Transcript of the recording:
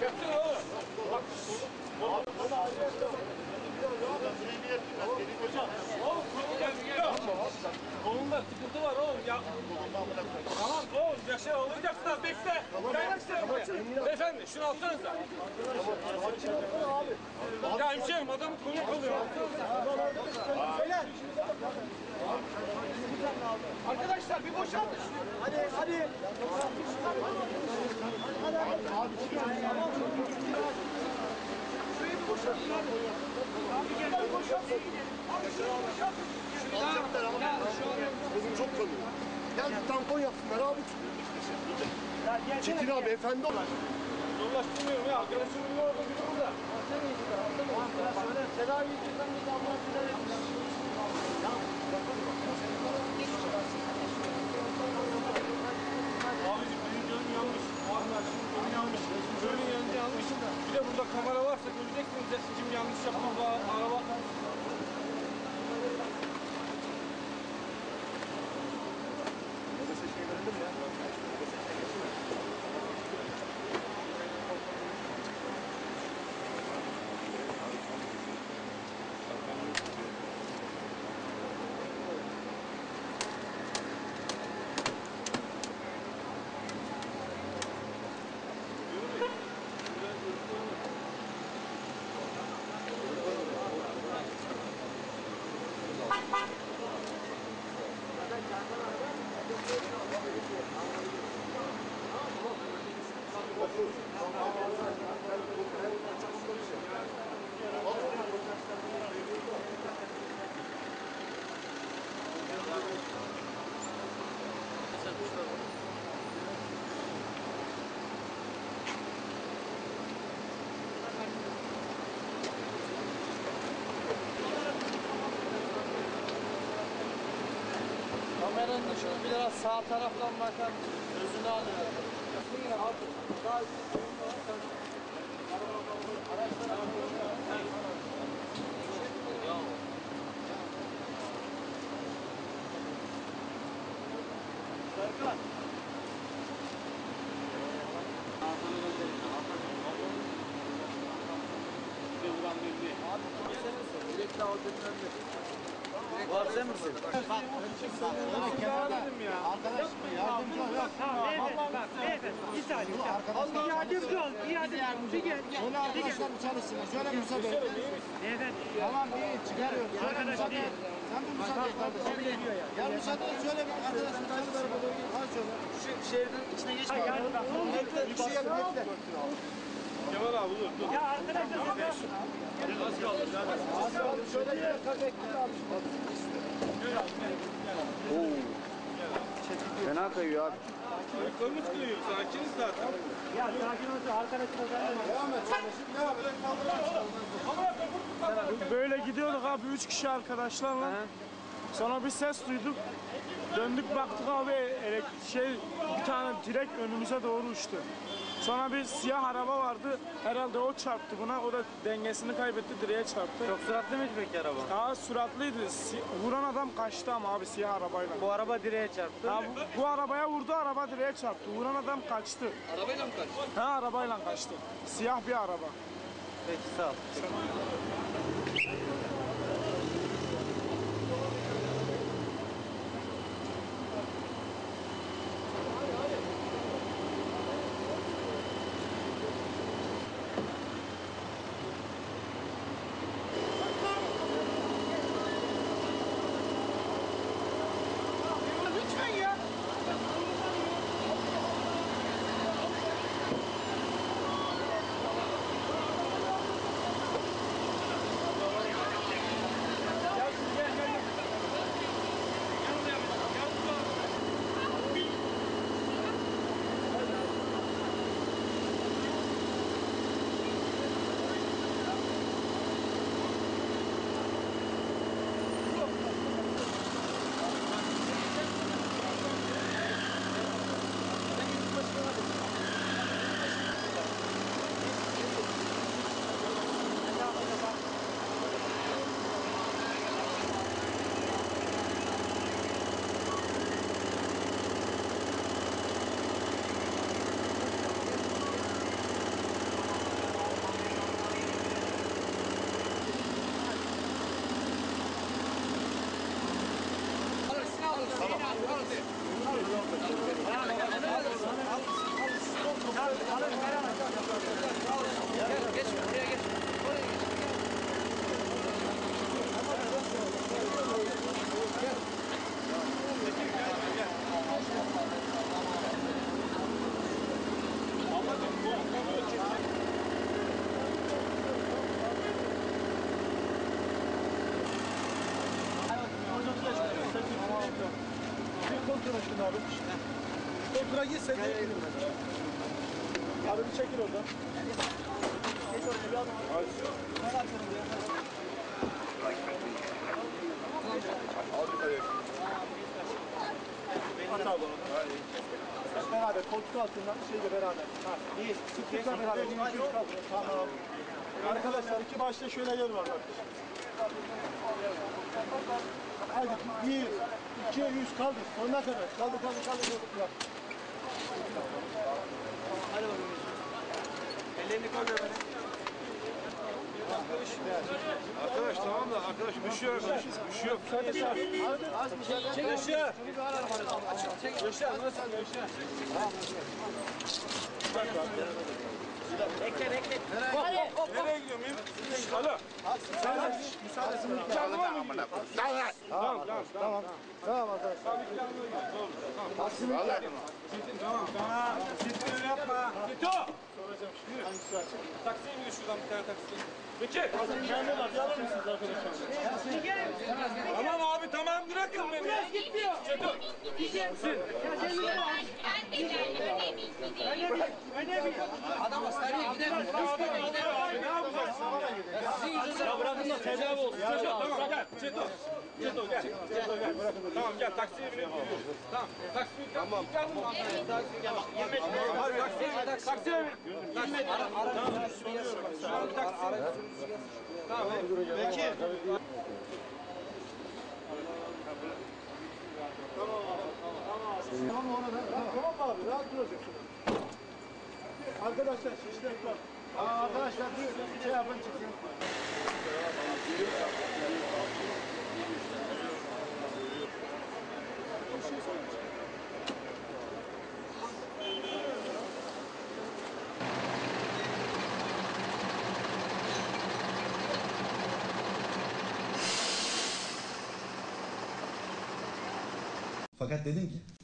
Gelsene oğlum. Bak. Oğlum gelmiyor. Kolunda sıkıntı var oğlum ya. Tamam oğlum yaşa olacaksın az bekle. Buraya. Beyefendi şunu alsanıza. Ya hemşehrim adamın kolu kalıyor. Beyler. Arkadaşlar bir boşaltın. Hadi hadi. Kolum çok kanıyor. Gel bir tampon yapsınlar abi. Çetin abi efendi ol. Zorlaştırmıyorum ya. Arkadaşımın ne orada biri burada. Tedavi edeceğiz biz ambulans verelim. Abicim Kameranın şunu biraz sağ taraftan bakar mısın? Gözünü alıyor. Var sen misin? Bir saniye. Allah yardımcı ol. Yardımcı gel. Şöyle arkadaşlar bir çalışsınlar. Şöyle müsaade et. Beyefendi. Tamam iyi çıkarıyorum. Şöyle Arkadaş müsaade değil. et. Sen de müsaade et kardeşim. Ya müsaade et. Şöyle bir arkadaşlar çalışsın. Al şöyle. Şu şehrin içine geç. Yani bak. Bekle. Bir şey yap. Bekle. Kemal abi dur dur. Ya arkadaşlar bakın. Şöyle gel. Bekle abi. Fena kayıyor abi. Ayaklarımız kırıyor. Sakiniz zaten. Ya sakin devam et. Böyle gidiyorduk abi üç kişi arkadaşlarla. Sonra bir ses duyduk. Döndük baktık abi elek şey bir tane direkt önümüze doğru uçtu. Sonra bir siyah araba vardı. Herhalde o çarptı buna. O da dengesini kaybetti direğe çarptı. Çok süratli miydi peki araba? Daha süratliydi. Si- vuran adam kaçtı ama abi siyah arabayla. Bu araba direğe çarptı. Ha, bu, bu arabaya vurdu, araba direğe çarptı. Vuran adam kaçtı. Arabayla mı kaçtın? Ha arabayla kaçtı. Siyah bir araba. Peki sağ ol. Kontrola git sen de. Abi bir çekil oradan. At abi onu. Beraber koltuk altından şeyle beraber. Ha, iyi. Beraber. Tamam. Arkadaşlar iki başta şöyle yer var. Hadi bir, ikiye yüz kaldı. Sonuna kadar. Kaldı kaldı kaldı. kaldı. Arkadaş tamam da arkadaş bir şey yok. Bir şey yok. Az bir şey. Yaşa. Yaşa nasıl yaşa? Nereye gidiyor muyum? Alo. Canlı var mı? Tamam tamam tamam. Tamam arkadaşlar. Tamam Taksiye mi şuradan bir tane taksi? Bekir. Kendi var. Alır mısınız arkadaşlar? Tamam abi tamam bırakın beni. Gitmiyor. Çeto. Adam hastaneye gidemiyor. Ne yapacaksın? Ya bırakın da tedavi olsun. Çeto tamam gel. Çeto. Çeto gel. Çeto gel. Tamam gel taksiye gidiyoruz. Tamam. Taksiye tamam. Gel bunu. Taksiye bin. Taksiye bin. Taksiye bin. Tamam. Şuna bir taksiye. Tamam. Peki. Tamam ona da. Tamam abi? Rahat duracaksın. Arkadaşlar şişler var. Aa, arkadaşlar bir şey yapın çıksın. Fakat dedim ki